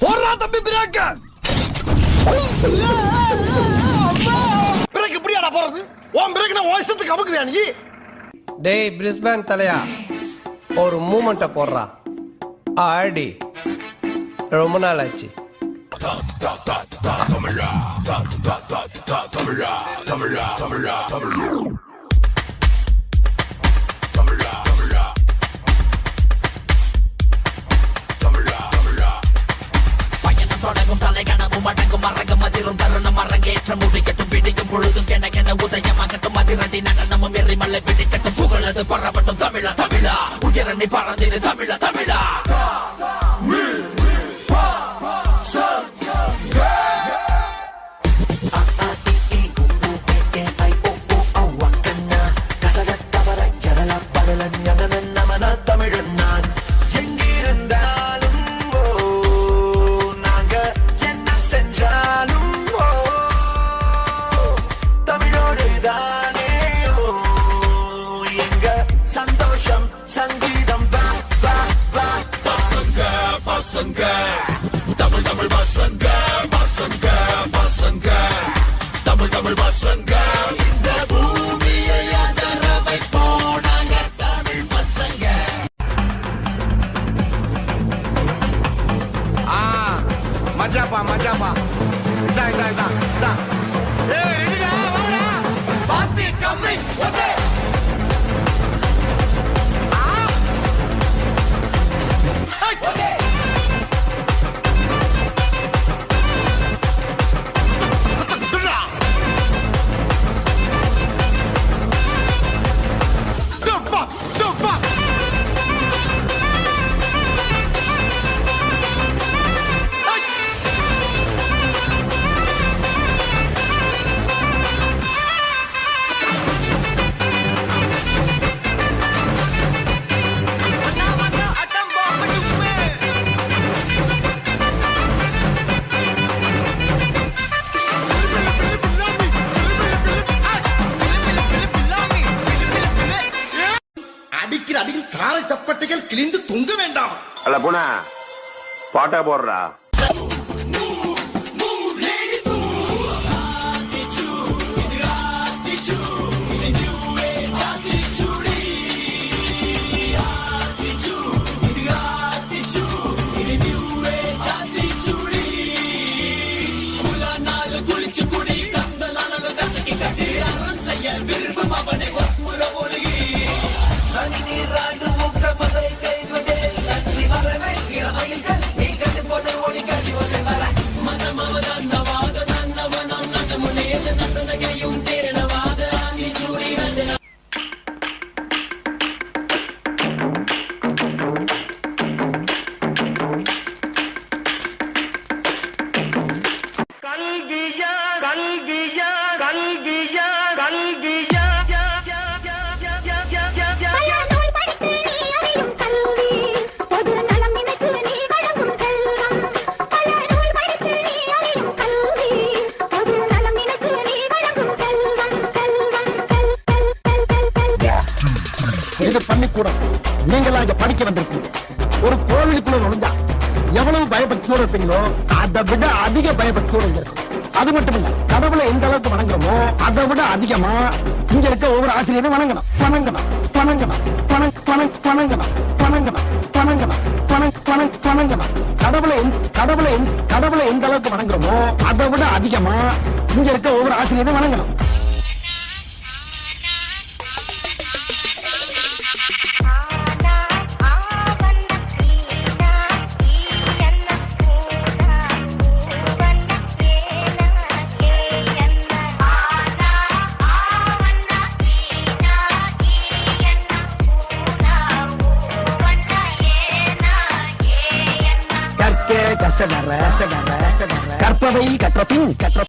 போடுறா தம்பி பிரேக்க! பிரேக் இப்படியாடா போறது? உன் பிரேக் நான் வயசத்துக்கு அமுக்குவியா நீ? டேய் பிரிஸ்பேன் தலையா? ஒரு மூமெண்ட்டை போடுறா. ஆடி ரொம்ப நாள் ஆச்சு பயணம் மாற்றம் அரங்கேற்றம் முடிக்கட்டும் விடியும் பொழுதும் கென உதயமாகட்டும் அதிரடி நடனமும் எரிமலை பிடிக்கட்டும் புகழது பரவட்டும் தமிழா தமிழா. உயரணி பறந்திடு தமிழா தமிழா. பசங்க. தமிழ் தமிழ் பசங்க பசங்க பசங்க. தமிழ் தமிழ் பசங்க. இந்த பூமியை அதர வைப்போம் நாங்க தமிழ் பசங்க. மஜாப்பா மஜாப்பா. இதா இதா இதா இதா அடிக்கிற அடியில் காரை தப்பட்டைகள் கிழிந்து தொங்க வேண்டாம். அல்ல புனா பாட்டா போடுறா. பள்ளிக்கூடம். நீங்களா இங்க படிக்க வந்திருக்கீங்க ஒரு கோவிலுக்குள்ள நுழைஞ்சா எவ்வளவு பயபக்தியோட இருப்பீங்களோ அதை விட அதிக பயபக்தியோட இங்க இருக்கும் அது மட்டும் இல்ல கடவுளை எந்த அளவுக்கு வணங்குறோமோ அதை விட அதிகமா இங்க இருக்க ஒவ்வொரு ஆசிரியரும் வணங்கணும். வணங்கணும் வணங்கணும் வணங் வணங் வணங்கணும் வணங்கணும் வணங்கணும் வணங்கணும். கடவுளை கடவுளை கடவுளை எந்த அளவுக்கு வணங்குறோமோ அதை விட அதிகமா இங்க இருக்க ஒவ்வொரு ஆசிரியரும் வணங்கணும். கற்பவை கற்ற பின் கற்ற